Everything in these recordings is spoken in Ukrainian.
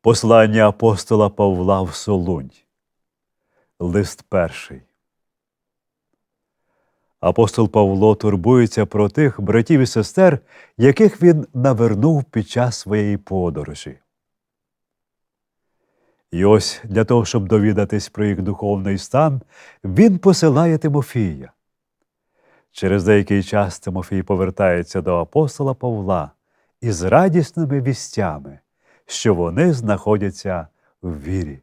Послання апостола Павла в Солунь. Лист перший. Апостол Павло турбується про тих братів і сестер, яких він навернув під час своєї подорожі. І ось для того, щоб довідатись про їх духовний стан, він посилає Тимофія. Через деякий час Тимофій повертається до апостола Павла із радісними вістями, що вони знаходяться в вірі.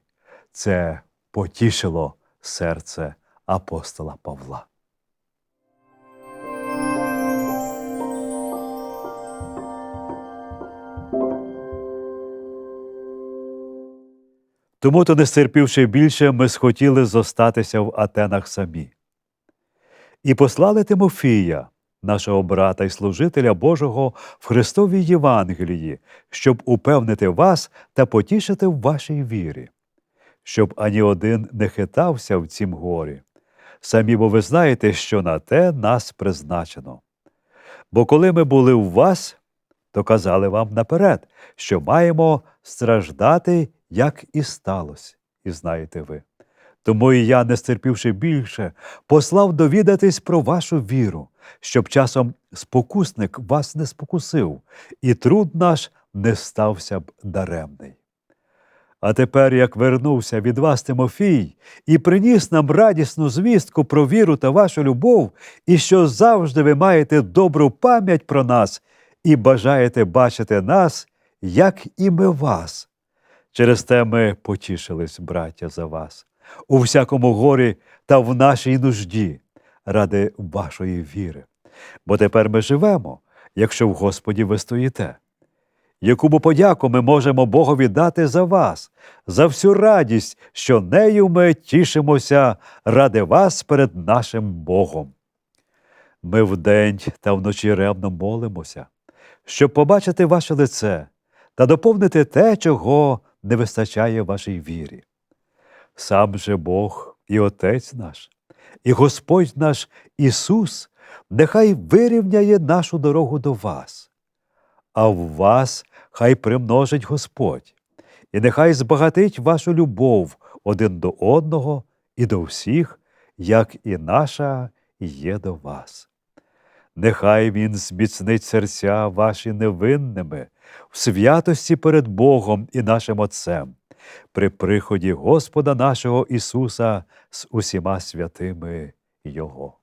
Це потішило серце апостола Павла. Тому то, не стерпівши більше, ми схотіли зостатися в Атенах самі. І послали Тимофія, нашого брата і служителя Божого в Христовій Євангелії, щоб упевнити вас та потішити в вашій вірі, щоб ані один не хитався в цім горі. Самі бо ви знаєте, що на те нас призначено. Бо коли ми були у вас, то казали вам наперед, що маємо страждати, як і сталося, і знаєте ви. Тому і я, не стерпівши більше, послав довідатись про вашу віру, щоб часом спокусник вас не спокусив, і труд наш не стався б даремний. А тепер, як вернувся від вас Тимофій і приніс нам радісну звістку про віру та вашу любов, і що завжди ви маєте добру пам'ять про нас і бажаєте бачити нас, як і ми вас. Через те ми потішились, браття, за вас, у всякому горі та в нашій нужді, ради вашої віри. Бо тепер ми живемо, якщо в Господі ви стоїте. Яку б подяку ми можемо Богові дати за вас, за всю радість, що нею ми тішимося ради вас перед нашим Богом. Ми вдень та вночі ревно молимося, щоб побачити ваше лице та доповнити те, чого не вистачає вашій вірі. Сам же Бог і Отець наш, і Господь наш Ісус, нехай вирівняє нашу дорогу до вас, а в вас хай примножить Господь, і нехай збагатить вашу любов один до одного і до всіх, як і наша є до вас. Нехай Він зміцнить серця ваші невинними в святості перед Богом і нашим Отцем, при приході Господа нашого Ісуса з усіма святими Його.